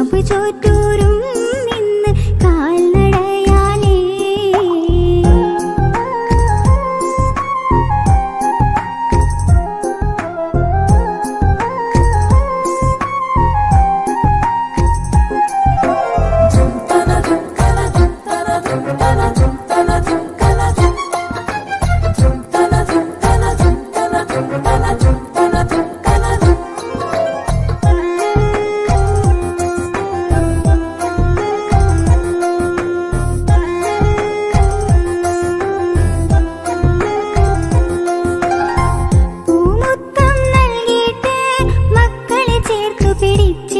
ഷിഹാബ് ചേർത്തു പിടിച്ചിട്ട്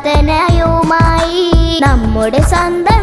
പ്രാർത്ഥനയുമായി നമ്മുടെ സ്വന്തം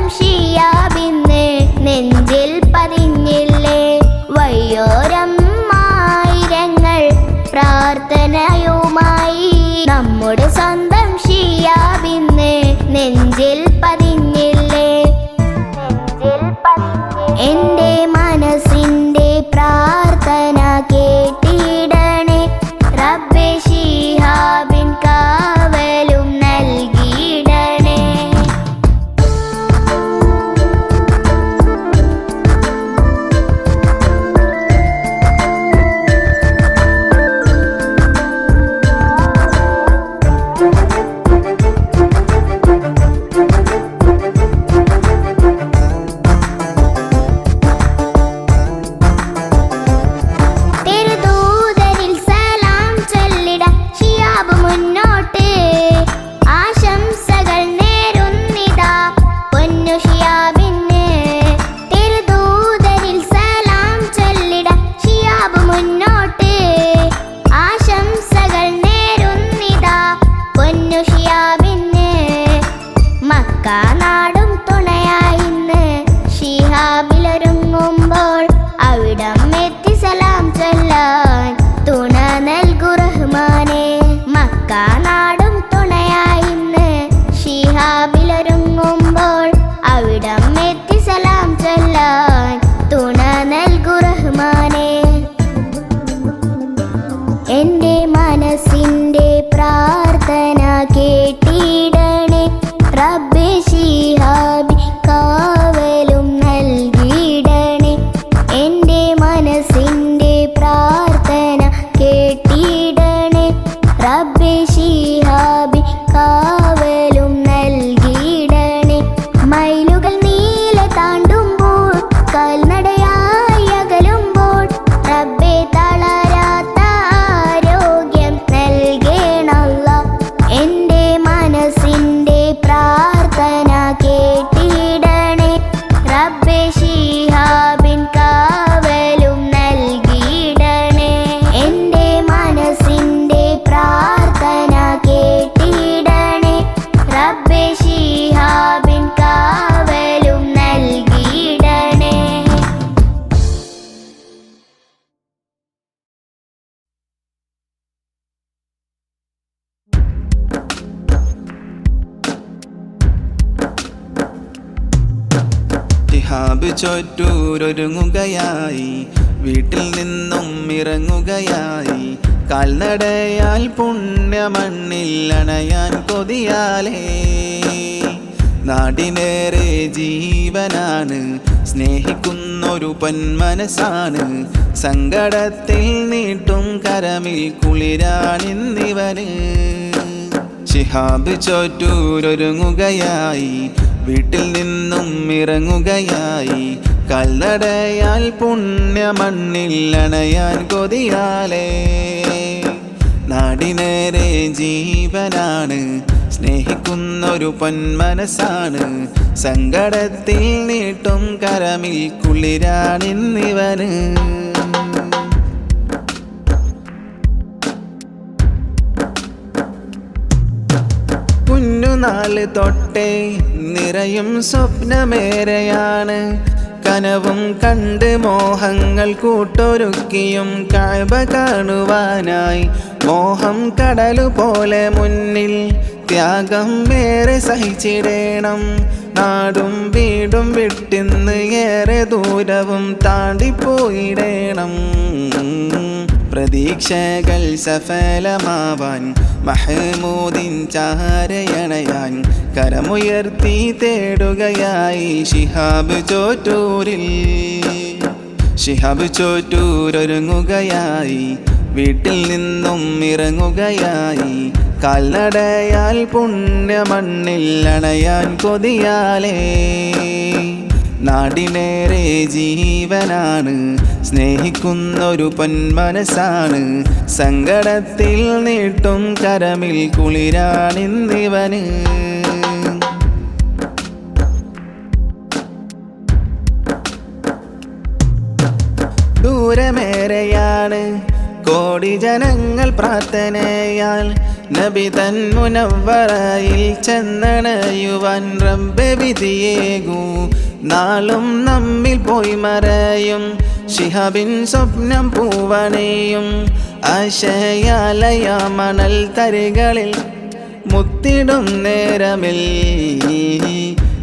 നാടും ചൊറ്റൂരൊരുങ്ങുകയായി. വീട്ടിൽ നിന്നും ഇറങ്ങുകയായി. കാൽനടയാൽ പുണ്യമണ്ണിൽ അണയാൻ കൊതിയാലേ. നാടിനേറെ ജീവനാണ്. സ്നേഹിക്കുന്നൊരു പൊന്മനസ്സാണ്. സങ്കടത്തിൽ നീട്ടും കരമിൽ കുളിരാണിന്നിവന്. ശിഹാബ് ചോറ്റൂരൊരുങ്ങുകയായി. വീട്ടിൽ നിന്നും ഇറങ്ങുകയായി. കല്ലടയാൽ പുണ്യമണ്ണിൽ അണയാൻ കൊതിയാലേ. നാടിനേരെ ജീവനാണ്. സ്നേഹിക്കുന്നൊരു പൊന്മനസ്സാണ്. സങ്കടത്തിൽ നീട്ടും കരമിൽ കുളിരാണിന്നിവന്. കുഞ്ഞുനാൾ തൊട്ടേ നിറയും സ്വപ്നമേറെയാണ്. കനവും കണ്ട് മോഹങ്ങൾ കൂട്ടൊരുക്കിയും കാഴ്ബ കാണുവാനായി. മോഹം കടലു പോലെ മുന്നിൽ ത്യാഗം വേറെ സഹിച്ചിടേണം. നാടും വീടും വിട്ടിന്ന് ഏറെ ദൂരവും താണ്ടിപ്പോയിടേണം. പ്രതീക്ഷകൾ സഫലമാവാൻ മഹമൂദിൻ ചാരയണയാൻ കരമുയർത്തി തേടുകയായി ശിഹാബ് ചോറ്റൂരിൽ. ശിഹാബ് ചോറ്റൂരൊരുങ്ങുകയായി വീട്ടിൽ നിന്നും ഇറങ്ങുകയായി. കാൽനടയാൽ പുണ്യമണ്ണിൽ അണയാൻ കൊതിയാലേ. നാടിനേറെ ജീവനാണ്. സ്നേഹിക്കുന്നൊരു പൊന്മനസാണ് സങ്കടത്തിൽ നീട്ടും കരമിൽ കുളിരാണിന്നിവന്. ദൂരമേറെയാണ് കോടി ജനങ്ങൾ പ്രാർത്ഥനയാൽ നബി തൻ മുനവറയിൽ ചെന്നണയുവാൻ റബ്ബെ വിധിയേകൂ. നാളും നമ്മിൽ പോയി മറയും. ശിഹാബിൻ സ്വപ്നം പൂവണയും. ആശയാലയ മണൽ തരികളിൽ മുത്തിടും നേരമിൽ.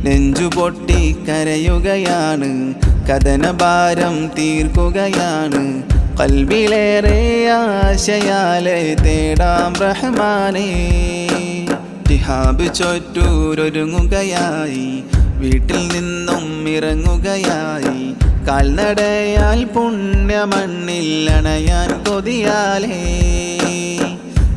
നെഞ്ചു പൊട്ടി കരയുകയാണ്. കഥനഭാരം തീർക്കുകയാണ്. കൽവിലേറെ ആശയാലെ തേടാം റഹ്മാനേ. ജിഹാബ് ചൊറ്റൂരൊരുങ്ങുകയായി വീട്ടിൽ നിന്നും ഇറങ്ങുകയായി. കാൽനടയാൽ പുണ്യമണ്ണിൽ അണയാൻ കൊതിയാലേ.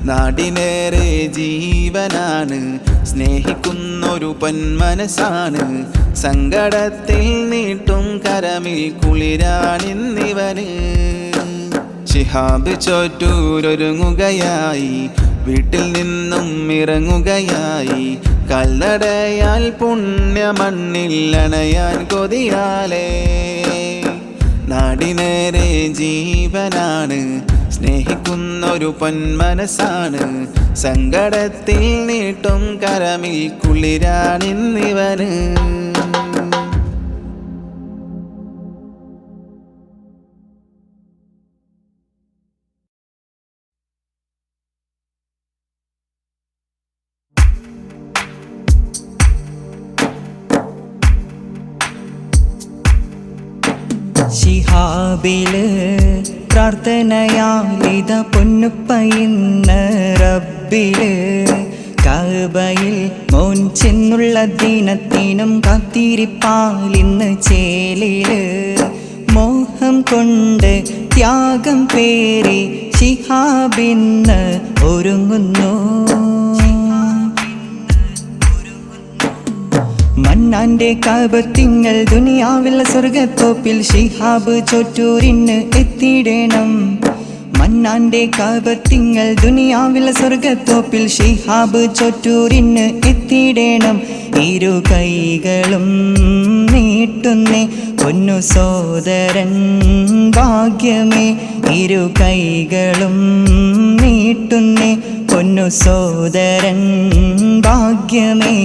നാടിനേറെ ജീവനാണ് സ്നേഹിക്കുന്നൊരു പൊന്മനസ്സാണ്. സങ്കടത്തിൽ നീട്ടും കരമിൽ കുളിരാണിന്നിവന് ശിഹാബ് ചോറ്റൂരൊരുങ്ങുകയായി. വീട്ടിൽ നിന്നും ഇറങ്ങുകയായി. കല്ലടയാൽ പുണ്യമണ്ണിൽ അണയാൻ കൊതിയാലേ. നാടിനേരെ ജീവനാണ്. സ്നേഹിക്കുന്നൊരു പൊന്മനസ്സാണ്. സങ്കടത്തിൽ നീട്ടും കരമിൽ കുളിരാണിന്നിവന് ശിഹാബിൽ പ്രാർത്ഥനയാലിത പൊന്നുപ്പയിന്ന് റബ്ബിൽ കബയിൽ മോൻ ചെന്നുള്ള ദിനത്തിനും കാത്തിരിപ്പാലിന്ന് ചേലിൽ. മോഹം കൊണ്ട് ത്യാഗം പേറി ശിഹാബിന്ന് ഒരുങ്ങുന്നു. മന്നാന്റെ കാപത്തിങ്ങൾ ദുനിയാവിൽ സ്വർഗത്തോപ്പിൽ ഷിഹാബ് ചോറ്റൂരിന് എത്തിയിടണം. മണ്ണാന്റെ കാപത്തിങ്ങൾ ദുനിയാവിൽ സ്വർഗത്തോപ്പിൽ ഷിഹാബ് ചോറ്റൂരിന് എത്തിയിടണം. ഇരു കൈകളും നീട്ടുന്നേ പൊന്നു സോദരൻ ഭാഗ്യമേ. ഇരു കൈകളും നീട്ടുന്നേ പൊന്നു സോദരൻ ഭാഗ്യമേ.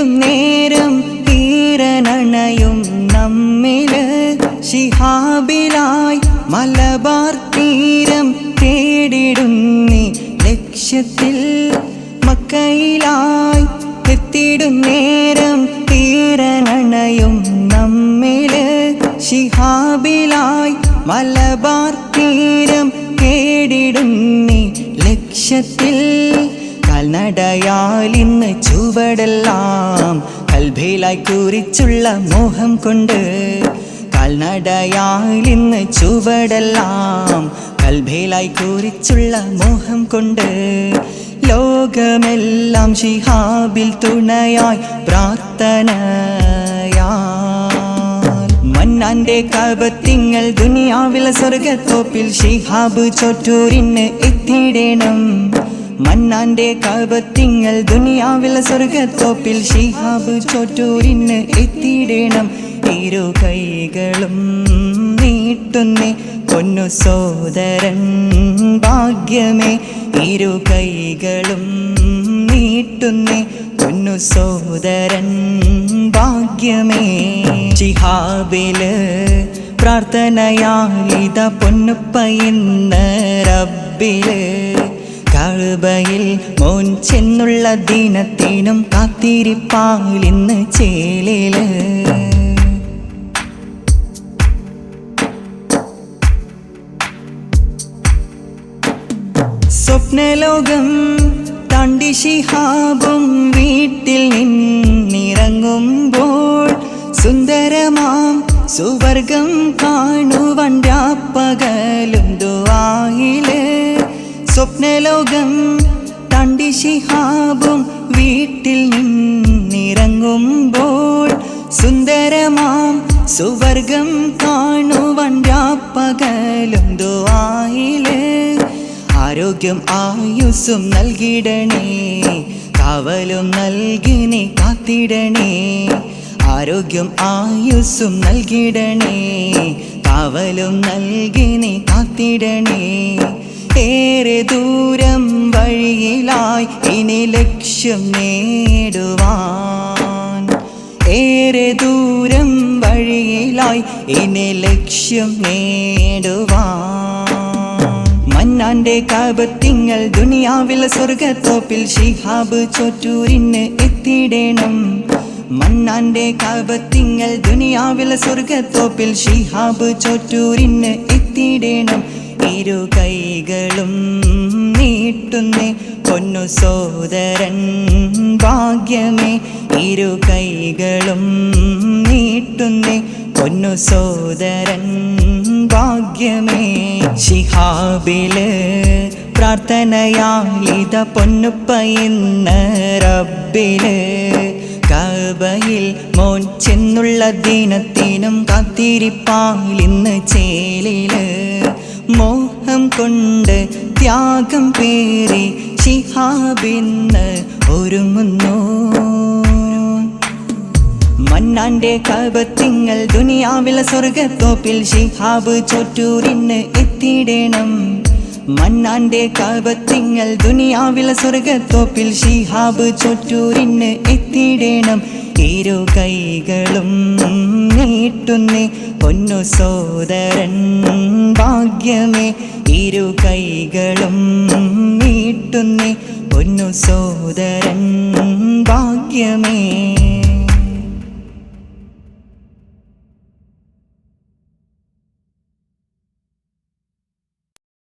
എത്തിടും നേരം തീരനണയും നമ്മിൽ ശിഹാബിലായി മലബാർ തീരം തേടിടുന്നി ലക്ഷ്യത്തിൽ. മക്കയിലായി എത്തിടും നേരം തീരനണയും നമ്മിൽ ശിഹാബിലായി മലബാർ തീരം തേടിടുന്നി ലക്ഷ്യത്തിൽ. കാൽനടയാൽ ചുവടെല്ലാം കൽഭയിലായി കുറിച്ചുള്ള മോഹം കൊണ്ട്. കാൽനടയാൽ ചുവടെല്ലാം കൽഭയിലായി കുറിച്ചുള്ള മോഹം കൊണ്ട്. ലോകമെല്ലാം ഷിഹാബിൽ തുണയായി പ്രാർത്ഥനയാ മന്നാന്റെ കാപത്തിങ്ങൾ ദുനിയാവിലെ സ്വർഗത്തോപ്പിൽ ഷിഹാബ് ചോറ്റൂരിന് എത്തിയിടണം മന്നാന്റെ കാപത്തിങ്ങൾ ദുനിയാവിലെ സ്വർഗത്തോപ്പിൽ ഷിഹാബ് ചോറ്റൂരിന് എത്തിയിടണം. ഇരു കൈകളും നീട്ടുന്നേ പൊന്നു സോദരൻ ഭാഗ്യമേ. ഇരു കൈകളും നീട്ടുന്നേ പൊന്നു സോദരൻ ഭാഗ്യമേ. ഷിഹാബിൽ പ്രാർത്ഥനയായിത പൊന്നുപ്പ ഇന്ന് റബ്ബിൽ. കഴുബയിൽ മോൻ ചെന്നുള്ള ദിനത്തിനും കാത്തിരിപ്പാലിന്ന് ചേലിൽ. സ്വപ്നലോകം തണ്ടി ശിഹാബും വീട്ടിൽ നിന്നിറങ്ങുമ്പോൾ സുന്ദരമാം സുവർഗം കാണുവൻ രാപ്പകലും ദുവായിൽ. സ്വപ്നലോകം തണ്ടി ശിഹാബും വീട്ടിൽ നിന്നിറങ്ങുമ്പോൾ സുന്ദരമാം സുവർഗം കാണുവൻ രാപ്പകലും ദുവായിൽ ആരോഗ്യം ആയുസ്സും നൽകിടണേ കാവലും നൽകിനെ കാത്തിടണേ. ആരോഗ്യം ആയുസ്സും നൽകിടണേ കാവലും നൽകിനെ കാത്തിടണേ. ഏറെ ദൂരം വഴിയിലായി ഇനി ലക്ഷ്യം നേടുവാൻ. ഏറെ ദൂരം വഴിയിലായി ഇനി ലക്ഷ്യം നേടുവാൻ. മന്നാന്റെ കാപത്തിങ്ങൾ ദുനിയാവിലെ സ്വർഗത്തോപ്പിൽ ഷിഹാബ് ചോറ്റൂരിന് എത്തിയിടണം. മന്നാന്റെ കാപത്തിങ്ങൾ ദുനിയാവിലെ സ്വർഗത്തോപ്പിൽ ഷിഹാബ് ചോറ്റൂരിന് എത്തിയിടണം. ഇരു കൈകളും നീട്ടുന്നേ. പൊന്നു സോദരൻ ഭാഗ്യമേ. ഇരു കൈകളും നീട്ടുന്നേ. പൊന്നു സോദരൻ ഭാഗ്യമേ. ശിഹാബിൽ പൊന്നു ഇന്ന് റബ്ബിൽ. കബയിൽ മോൻ ചെന്നുള്ള ദിനത്തിനും കാത്തിരിപ്പാലിന്ന് ചേലിൽ. മോഹം കൊണ്ട് ത്യാഗം പേറി ശിഹാബിന്ന് ഒരുങ്ങുന്നു. മന്നാന്റെ കപത്തിങ്ങൾ ദുനിയാവിലെ സ്വർഗത്തോപ്പിൽ ഷിഹാബ് ചൊറ്റൂരിന്ന് എത്തിയിടണം. മന്നാന്റെ കപത്തിങ്ങൾ ദുനിയാവിലെ സ്വർഗത്തോപ്പിൽ ഷിഹാബ് ചൊറ്റൂരിന് എത്തിയിടണം. ഇരു കൈകളും നീട്ടുന്നേ. പൊന്നു സോദരൻ ഭാഗ്യമേ ഇരു കൈകളും നീട്ടുന്നേ. പൊന്നു സോദരൻ ഭാഗ്യമേ.